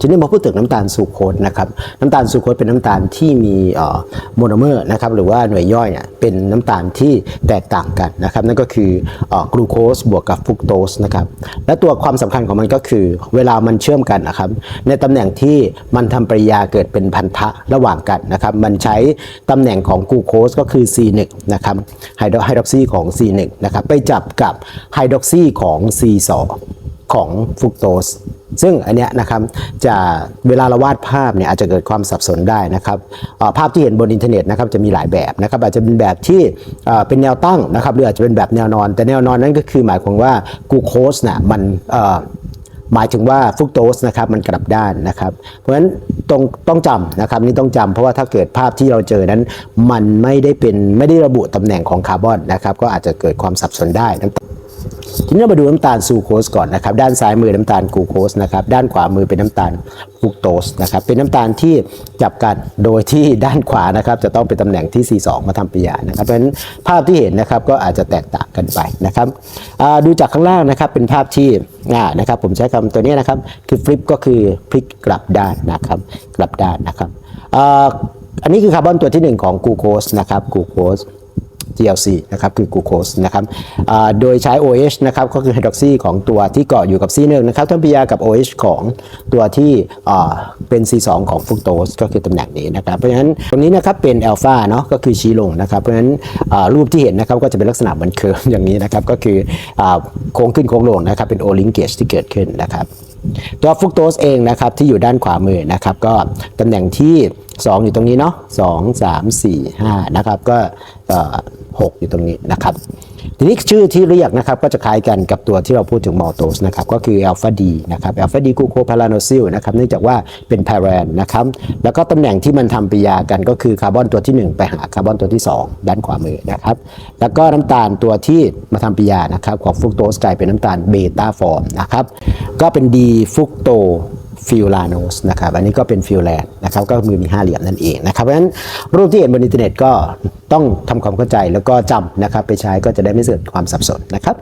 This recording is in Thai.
ทีนี้มาพูดถึงน้ำตาลซูโคสนะครับน้ำตาลซูโคสเป็นน้ำตาลที่มีโมโนเมอร์นะครับหรือว่าหน่วยย่อยเนี่ยเป็นน้ำตาลที่แตกต่างกันนะครับนั่นก็คือกลูโคสบวกกับฟุกโตสนะครับและตัวความสำคัญของมันก็คือเวลามันเชื่อมกันนะครับในตำแหน่งที่มันทำปฏิกิริยาเกิดเป็นพันธะระหว่างกันนะครับมันใช้ตำแหน่งของกลูโคสก็คือ C1 นะครับไฮโดรไฮดรอกซีของ C1 นะครับไปจับกับไฮดรอกซีของ C2 ของฟุกโตส ซึ่งอันเนี้ยนะครับจะเวลาเราวาดภาพเนี่ยอาจจะเกิดความสับสนได้นะครับภาพที่เห็นบนอินเทอร์เน็ตนะครับจะมีหลายแบบนะครับอาจจะเป็นแบบที่เป็นแนวตั้งนะครับหรืออาจจะเป็นแบบแนวนอน แต่แนวนอนนั้นก็คือหมายความว่ากูโคสน่ะมันหมายถึงว่าฟุกโตสนะครับมันกลับด้านนะครับ เพราะฉะนั้นต้องต้องจำนะครับนี่ต้องจำเพราะว่าถ้าเกิดภาพที่เราเจอนั้น มันไม่ได้เป็นไม่ได้ระบุตำแหน่งของคาร์บอนนะครับก็อาจจะเกิดความสับสนได้ ทีนี้มาดูน้ำตาลซูโคสก่อนนะครับ ด้านซ้ายมือน้ำตาลกูโคสนะครับ ด้านขวามือเป็นน้ำตาลฟรุกโตสนะครับ เป็นน้ำตาลที่จับกันโดยที่ด้านขวานะครับ จะต้องเป็นตำแหน่งที่ 42 มาทำปฏิกิริยานะครับ เพราะฉะนั้นภาพที่เห็นนะครับก็อาจจะแตกต่างกันไปนะครับดูจากข้างล่างนะครับเป็นภาพที่อ่านะครับ ผมใช้คำตัวนี้นะครับ คือฟลิปก็คือพลิกกลับด้านนะครับ กลับด้านนะครับอันนี้คือคาร์บอนตัวที่หนึ่งของกูโคสนะครับกูโคส GLC นะครับคือกูโคสนะครับโดยใช้ OH นะครับก็คือไฮดรอกซีของตัวที่เกาะอยู่กับ C1 นอร์นะครับทำปฏิกิยากับ OH ของตัวที่เป็น C2 ของฟุกโตสก็คือตำแหน่งนี้นะครับเพราะฉะนั้นตรงนี้นะครับเป็นอัลฟาเนาะก็คือชี้ลงนะครับเพราะฉะนั้นรูปที่เห็นนะครับก็จะเป็นลักษณะเหมือนเคิร์ฟอย่างนี้นะครับก็คือโค้งขึ้นโค้งลงนะครับเป็นโอลิงเกจที่เกิดขึ้นนะครับตัวฟุกโตสเองนะครับที่อยู่ด้านขวามือนะครับก็ตำแหน่งที่ 2 อยู่ตรงนี้เนาะ2 3 4 5นะครับก็เอ่อ6อยู่ตรงนี้นะครับ ทีนี้ชื่อที่เรียกนะครับก็จะคล้ายกันกับตัวที่เราพูดถึงมอลโตสนะครับก็คืออัลฟาดีนะครับอัลฟาดีกูโคพาราโนซิลนะครับเนื่องจากว่าเป็นพารานนะครับแล้วก็ตำแหน่งที่มันทำปฏิกิริยากันก็คือคาร์บอนตัวที่ 1 ไปหาคาร์บอนตัวที่ 2 ด้านขวามือนะครับแล้วก็น้ำตาลตัวที่มาทำปฏิกิริยานะครับของฟุกโตสกลายเป็นน้ำตาลเบต้าฟอร์มนะครับก็เป็นดีฟุกโต ฟิลลาโนสนะครับอันนี้ก็เป็นฟิลแลนด์นะครับก็มือมีห้าเหลี่ยมนั่นเองนะครับเพราะฉะนั้นรูปที่เห็นบนอินเทอร์เน็ตก็ต้องทำความเข้าใจแล้วก็จำนะครับไปใช้ก็จะได้ไม่เกิดความสับสนนะครับ